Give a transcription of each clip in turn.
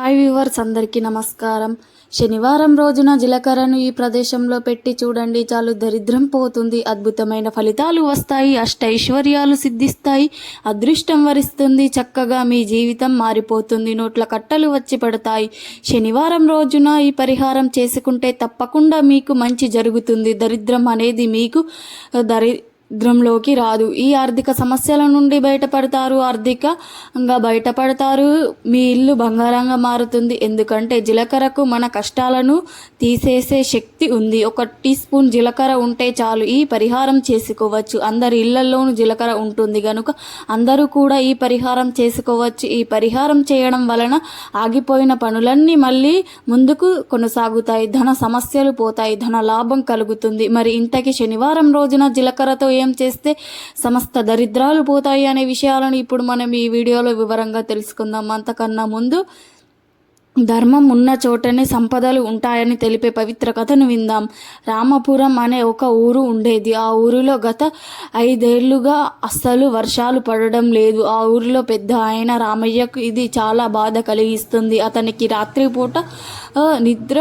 Hi viewers అందరికీ నమస్కారం. శనివారం రోజున జీలకర్రను ఈ ప్రదేశంలో పెట్టి చూడండి చాలు దరిద్రం పోతుంది. అద్భుతమైన ఫలితాలు వస్తాయి అష్టైశ్వర్యాలు సిద్ధిస్తాయి అదృష్టం వరిస్తుంది చక్కగా మీ జీవితం మారిపోతుంది నోట్ల కట్టలు వచ్చి పడతాయి. శనివారం రోజున ఈ పరిహారం చేసుకుంటే తప్పకుండా మీకు మంచి జరుగుతుంది. దరిద్రం అనేది మీకు దరి ద్రంలోకి రాదు. ఈ ఆర్థిక సమస్యల నుండి బయటపడతారు. ఆర్థికంగా బయటపడతారు. మీ ఇల్లు బంగారంగా మారుతుంది. ఎందుకంటే జీలకర్రకు మన కష్టాలను తీసేసే శక్తి ఉంది. ఒక టీ స్పూన్ జీలకర్ర ఉంటే చాలు. ఈ పరిహారం చేసుకోవచ్చు. అందరి ఇళ్ళలోనూ జీలకర్ర ఉంటుంది కనుక అందరూ కూడా ఈ పరిహారం చేసుకోవచ్చు. ఈ పరిహారం చేయడం వలన ఆగిపోయిన పనులన్నీ మళ్ళీ ముందుకు కొనసాగుతాయి. ధన సమస్యలు పోతాయి. ధన లాభం కలుగుతుంది. మరి ఇంతకీ శనివారం రోజున జీలకర్రతో ఏం చేస్తే సమస్త దరిద్రాలు పోతాయి అనే విషయాలను ఇప్పుడు మనం ఈ వీడియోలో వివరంగా తెలుసుకుందాం. అంతకన్నా ముందు ధర్మం ఉన్న చోటనే సంపదలు ఉంటాయని తెలిపే పవిత్ర కథను విందాం. రామపురం అనే ఒక ఊరు ఉండేది. ఆ ఊరిలో గత ఐదేళ్ళుగా అస్సలు వర్షాలు పడడం లేదు. ఆ ఊరిలో పెద్ద ఆయన రామయ్యకు ఇది చాలా బాధ కలిగిస్తుంది. అతనికి రాత్రిపూట నిద్ర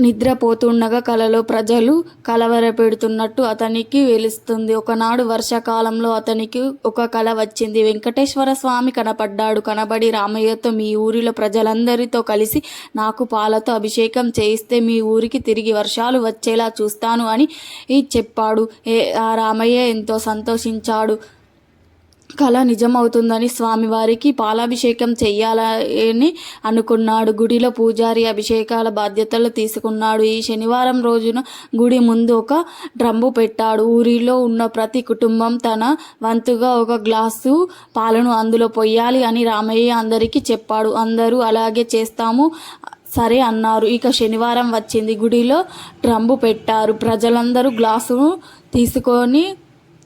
నిద్రపోతుండగా కలలో ప్రజలు కలవరపెడుతున్నట్టు అతనికి వెలుస్తుంది. ఒకనాడు వర్షాకాలంలో అతనికి ఒక కల వచ్చింది. వెంకటేశ్వర స్వామి కనపడ్డాడు. కనబడి రామయ్యతో మీ ఊరిలో ప్రజలందరితో కలిసి నాకు పాలతో అభిషేకం చేయిస్తే మీ ఊరికి తిరిగి వర్షాలు వచ్చేలా చూస్తాను అని చెప్పాడు. ఏ ఆ రామయ్య ఎంతో సంతోషించాడు. కళ నిజమవుతుందని స్వామివారికి పాలాభిషేకం చెయ్యాలని అనుకున్నాడు. గుడిలో పూజారి అభిషేకాల బాధ్యతలు తీసుకున్నాడు. ఈ శనివారం రోజున గుడి ముందు ఒక డ్రమ్ము పెట్టాడు. ఊరిలో ఉన్న ప్రతి కుటుంబం తన వంతుగా ఒక గ్లాసు పాలను అందులో పొయ్యాలి అని రామయ్య అందరికీ చెప్పాడు. అందరూ అలాగే చేస్తాము సరే అన్నారు. ఇక శనివారం వచ్చింది. గుడిలో డ్రమ్ము పెట్టారు. ప్రజలందరూ గ్లాసును తీసుకొని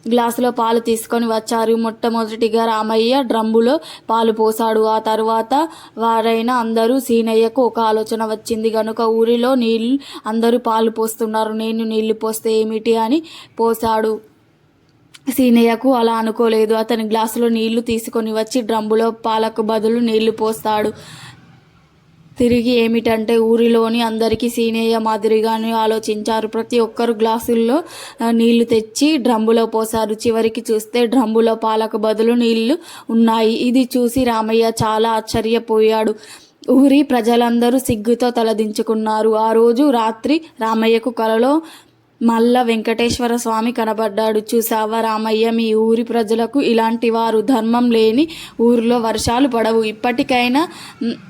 గ్లాసులో పాలు తీసుకొని వచ్చారు. మొట్టమొదటిగా రామయ్య డ్రమ్ములో పాలు పోసాడు ఆ తర్వాత వారైన అందరూ సీనయ్యకు ఒక ఆలోచన వచ్చింది. కనుక ఊరిలో నీళ్ళు అందరూ పాలు పోస్తున్నారు. నేను నీళ్ళు పోస్తే ఏమిటి అని పోసాడు సీనయ్యకు అలా అనుకోలేదు. అతని గ్లాసులో నీళ్ళు తీసుకొని వచ్చి డ్రమ్ములో పాలకు బదులు నీళ్ళు పోస్తాడు. తిరిగి ఏమిటంటే ఊరిలోని అందరికీ సీనయ్య మాదిరిగానే ఆలోచించారు. ప్రతి ఒక్కరు గ్లాసుల్లో నీళ్ళు తెచ్చి డ్రమ్ములో పోసారు చివరికి చూస్తే డ్రమ్ములో పాలకు బదులు నీళ్ళు ఉన్నాయి. ఇది చూసి రామయ్య చాలా ఆశ్చర్యపోయాడు. ఊరి ప్రజలందరూ సిగ్గుతో తలదించుకున్నారు. ఆ రోజు రాత్రి రామయ్యకు కలలో మల్ల వెంకటేశ్వర స్వామి కనబడ్డాడు. చూసావా రామయ్య? మీ ఊరి ప్రజలకు ఇలాంటి వారు ధర్మం లేని ఊరిలో వర్షాలు పడవు. ఇప్పటికైనా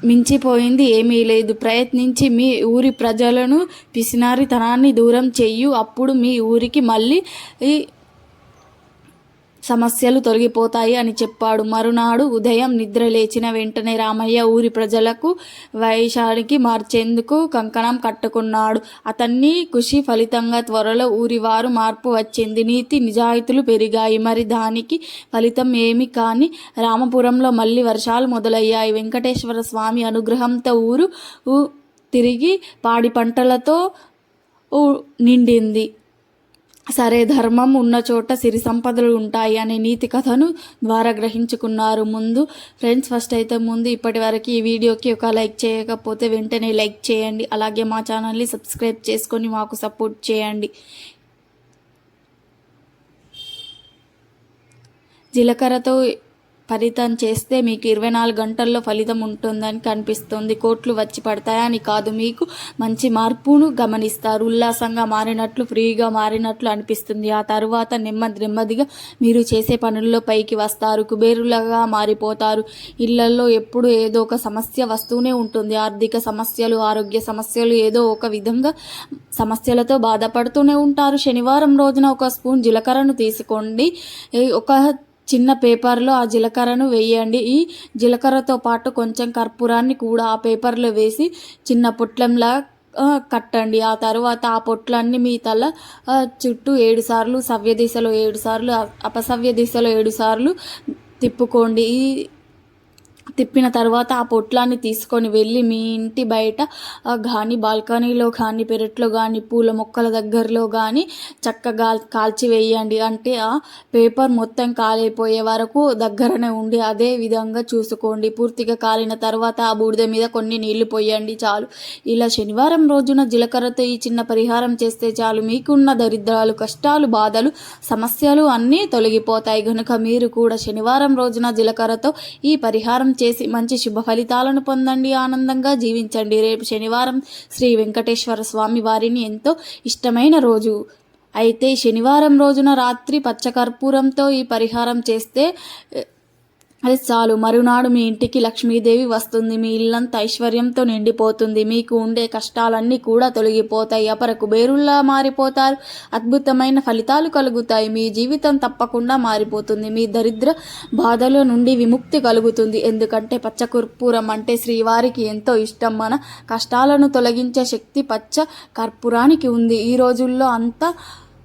మించిపోయింది ఏమీ లేదు. ప్రయత్నించి మీ ఊరి ప్రజలను పిసినారితనాన్ని దూరం చెయ్యు. అప్పుడు మీ ఊరికి మళ్ళీ ఈ సమస్యలు తొలగిపోతాయి అని చెప్పాడు. మరునాడు ఉదయం నిద్ర లేచిన వెంటనే రామయ్య ఊరి ప్రజలకు వైశానికి మార్చేందుకు కంకణం కట్టుకున్నాడు. అతన్ని కృషి ఫలితంగా త్వరలో ఊరివారు మార్పు వచ్చింది. నీతి నిజాయితీలు పెరిగాయి. మరి దానికి ఫలితం ఏమి కానీ రామపురంలో మళ్ళీ వర్షాలు మొదలయ్యాయి. వెంకటేశ్వర స్వామి అనుగ్రహంతో ఊరు తిరిగి పాడి పంటలతో నిండింది. సరే ధర్మం ఉన్న చోట సిరి సంపదలు ఉంటాయి అనే నీతి కథను ద్వారా గ్రహించుకున్నారు ముందు. ఫ్రెండ్స్ ఫస్ట్ అయితే ముందు ఇప్పటి వరకు ఈ వీడియోకి ఒక లైక్ చేయకపోతే వెంటనే లైక్ చేయండి. అలాగే మా ఛానల్ని సబ్స్క్రైబ్ చేసుకొని మాకు సపోర్ట్ చేయండి. జీలకర్రతో ఫలితం చేస్తే మీకు ఇరవై నాలుగు గంటల్లో ఫలితం ఉంటుందని కనిపిస్తుంది. కోట్లు వచ్చి పడతాయని కాదు. మీకు మంచి మార్పును గమనిస్తారు. ఉల్లాసంగా మారినట్లు ఫ్రీగా మారినట్లు అనిపిస్తుంది. ఆ తర్వాత నెమ్మది నెమ్మదిగా మీరు చేసే పనుల్లో పైకి వస్తారు. కుబేరులుగా మారిపోతారు. ఇళ్ళలో ఎప్పుడు ఏదో ఒక సమస్య వస్తూనే ఉంటుంది. ఆర్థిక సమస్యలు ఆరోగ్య సమస్యలు ఏదో ఒక విధంగా సమస్యలతో బాధపడుతూనే ఉంటారు. శనివారం రోజున ఒక స్పూన్ జీలకర్రను తీసుకోండి. ఒక చిన్న పేపర్లో ఆ జీలకర్రను వేయండి. ఈ జీలకర్రతో పాటు కొంచెం కర్పూరాన్ని కూడా ఆ పేపర్లో వేసి చిన్న పొట్లంలా కట్టండి. ఆ తర్వాత ఆ పొట్లన్నీ మీ తల చుట్టూ ఏడు సార్లు సవ్య దిశలో ఏడు సార్లు అపసవ్య దిశలో ఏడు సార్లు తిప్పుకోండి. ఈ తిప్పిన తర్వాత ఆ పొట్లాన్ని తీసుకొని వెళ్ళి మీ ఇంటి బయట కానీ బాల్కనీలో కానీ పెరట్లో కానీ పూల మొక్కల దగ్గరలో కానీ చక్కగా కాల్చి వేయండి. అంటే ఆ పేపర్ మొత్తం కాలిపోయే వరకు దగ్గరనే ఉండి అదే విధంగా చూసుకోండి. పూర్తిగా కాలిన తర్వాత ఆ బూడిద మీద కొన్ని నీళ్ళు పోయండి చాలు. ఇలా శనివారం రోజున జీలకర్రతో ఈ చిన్న పరిహారం చేస్తే చాలు. మీకున్న దరిద్రాలు కష్టాలు బాధలు సమస్యలు అన్నీ తొలగిపోతాయి. కనుక మీరు కూడా శనివారం రోజున జీలకర్రతో ఈ పరిహారం చేసి మంచి శుభ ఫలితాలను పొందండి ఆనందంగా జీవించండి. రేపు శనివారం శ్రీ వెంకటేశ్వర స్వామి వారిని ఎంతో ఇష్టమైన రోజు. అయితే శనివారం రోజున రాత్రి పచ్చకర్పూరంతో ఈ పరిహారం చేస్తే అది చాలు. మరునాడు మీ ఇంటికి లక్ష్మీదేవి వస్తుంది. మీ ఇల్లంతా ఐశ్వర్యంతో నిండిపోతుంది. మీకు ఉండే కష్టాలన్నీ కూడా తొలగిపోతాయి. అపర కుబేరుల్లా మారిపోతారు. అద్భుతమైన ఫలితాలు కలుగుతాయి. మీ జీవితం తప్పకుండా మారిపోతుంది. మీ దరిద్ర బాధల నుండి విముక్తి కలుగుతుంది. ఎందుకంటే పచ్చకర్పూరం అంటే శ్రీవారికి ఎంతో ఇష్టం. మన కష్టాలను తొలగించే శక్తి పచ్చ కర్పూరానికి ఉంది. ఈ రోజుల్లో అంతా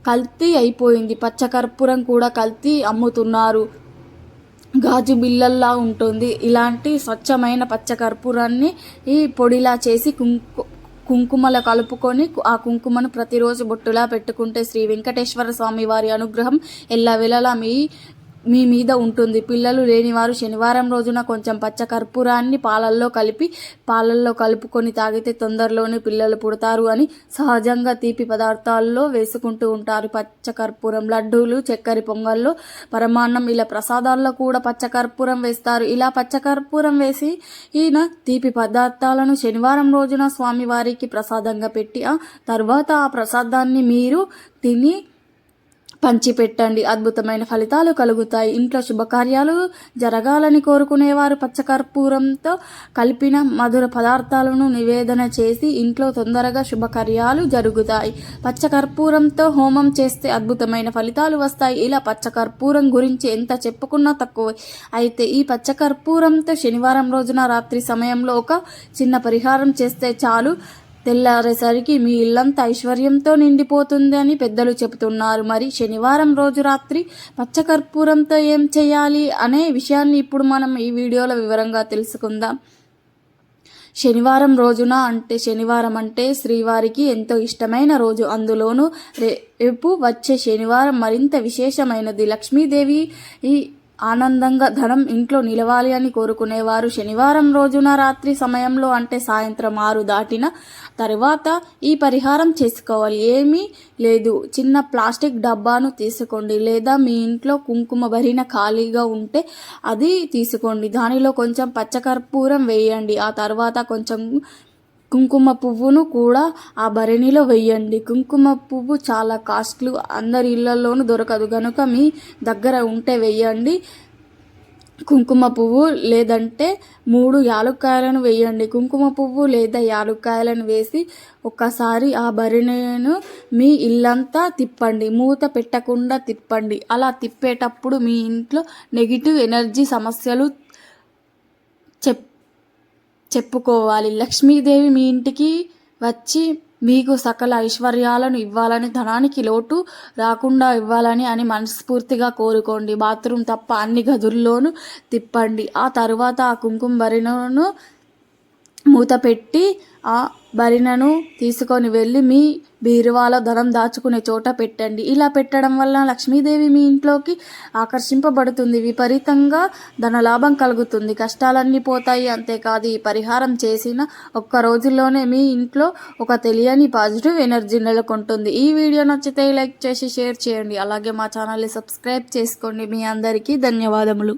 కల్తీ అయిపోయింది. పచ్చ కర్పూరం కూడా కల్తీ అమ్ముతున్నారు. గాజు బిళ్ళల్లా ఉంటుంది. ఇలాంటి స్వచ్ఛమైన పచ్చ కర్పూరాన్ని ఈ పొడిలా చేసి కుంకు కుంకుమలో కలుపుకొని ఆ కుంకుమను ప్రతిరోజు బొట్టులా పెట్టుకుంటే శ్రీ వెంకటేశ్వర స్వామి వారి అనుగ్రహం ఎల్లవేళలా మీ మీ మీద ఉంటుంది. పిల్లలు లేనివారు శనివారం రోజున కొంచెం పచ్చ కర్పూరాన్ని పాలల్లో కలిపి పాలల్లో కలుపుకొని తాగితే తొందరలోనే పిల్లలు పుడతారు అని సహజంగా తీపి పదార్థాల్లో వేసుకుంటూ ఉంటారు. పచ్చ కర్పూరం లడ్డూలు చక్కెర పొంగల్లో పరమాన్నం ఇలా ప్రసాదాల్లో కూడా పచ్చ కర్పూరం వేస్తారు. ఇలా పచ్చ కర్పూరం వేసి ఈయన తీపి పదార్థాలను శనివారం రోజున స్వామివారికి ప్రసాదంగా పెట్టి ఆ తర్వాత ఆ ప్రసాదాన్ని మీరు తిని పంచిపెట్టండి. అద్భుతమైన ఫలితాలు కలుగుతాయి. ఇంట్లో శుభకార్యాలు జరగాలని కోరుకునేవారు పచ్చకర్పూరంతో కలిపిన మధుర పదార్థాలను నివేదన చేసి ఇంట్లో తొందరగా శుభకార్యాలు జరుగుతాయి. పచ్చకర్పూరంతో హోమం చేస్తే అద్భుతమైన ఫలితాలు వస్తాయి. ఇలా పచ్చకర్పూరం గురించి ఎంత చెప్పుకున్నా తక్కువ. అయితే ఈ పచ్చకర్పూరంతో శనివారం రోజున రాత్రి సమయంలో ఒక చిన్న పరిహారం చేస్తే చాలు. తెల్లారేసరికి మీ ఇల్లంతా ఐశ్వర్యంతో నిండిపోతుంది అని పెద్దలు చెబుతున్నారు. మరి శనివారం రోజు రాత్రి పచ్చకర్పూరంతో ఏం చేయాలి అనే విషయాన్ని ఇప్పుడు మనం ఈ వీడియోలో వివరంగా తెలుసుకుందాం. శనివారం రోజున అంటే శనివారం అంటే శ్రీవారికి ఎంతో ఇష్టమైన రోజు. అందులోనూ రేపు వచ్చే శనివారం మరింత విశేషమైనది. లక్ష్మీదేవి ఈ ఆనందంగా ధనం ఇంట్లో నిలవాలి అని కోరుకునేవారు. శనివారం రోజున రాత్రి సమయంలో అంటే సాయంత్రం ఆరు దాటిన తర్వాత ఈ పరిహారం చేసుకోవాలి. ఏమీ లేదు. చిన్న ప్లాస్టిక్ డబ్బాను తీసుకోండి. లేదా మీ ఇంట్లో కుంకుమ భరిన ఖాళీగా ఉంటే అది తీసుకోండి. దానిలో కొంచెం పచ్చకర్పూరం వేయండి. ఆ తర్వాత కొంచెం కుంకుమ పువ్వును కూడా ఆ భరణిలో వెయ్యండి. కుంకుమ పువ్వు చాలా కాస్ట్లు అందరి ఇళ్ళలోనూ దొరకదు. కనుక మీ దగ్గర ఉంటే వెయ్యండి. కుంకుమ పువ్వు లేదంటే మూడు యాలుక్కాయలను వేయండి కుంకుమ పువ్వు లేదా యాలుక్కాయలను వేసి ఒక్కసారి ఆ భరణిను మీ ఇల్లంతా తిప్పండి. మూత పెట్టకుండా తిప్పండి. అలా తిప్పేటప్పుడు మీ ఇంట్లో నెగిటివ్ ఎనర్జీ సమస్యలు చెప్పుకోవాలి. లక్ష్మీదేవి మీ ఇంటికి వచ్చి మీకు సకల ఐశ్వర్యాలను ఇవ్వాలని ధనానికి లోటు రాకుండా ఇవ్వాలని అని మనస్ఫూర్తిగా కోరుకోండి. బాత్రూమ్ తప్ప అన్ని గదుల్లోనూ తిప్పండి. ఆ తర్వాత ఆ కుంకుమ భరిణను మూత పెట్టి ఆ భరిణను తీసుకొని వెళ్ళి మీ బీరువాలో ధనం దాచుకునే చోట పెట్టండి. ఇలా పెట్టడం వల్ల లక్ష్మీదేవి మీ ఇంట్లోకి ఆకర్షింపబడుతుంది. విపరీతంగా ధనలాభం కలుగుతుంది. కష్టాలన్నీ పోతాయి. అంతేకాదు ఈ పరిహారం చేసిన ఒక్క రోజుల్లోనే మీ ఇంట్లో ఒక తెలియని పాజిటివ్ ఎనర్జీ నెలకొంటుంది. ఈ వీడియో నచ్చితే లైక్ చేసి షేర్ చేయండి. అలాగే మా ఛానల్ని సబ్స్క్రైబ్ చేసుకోండి. మీ అందరికీ ధన్యవాదములు.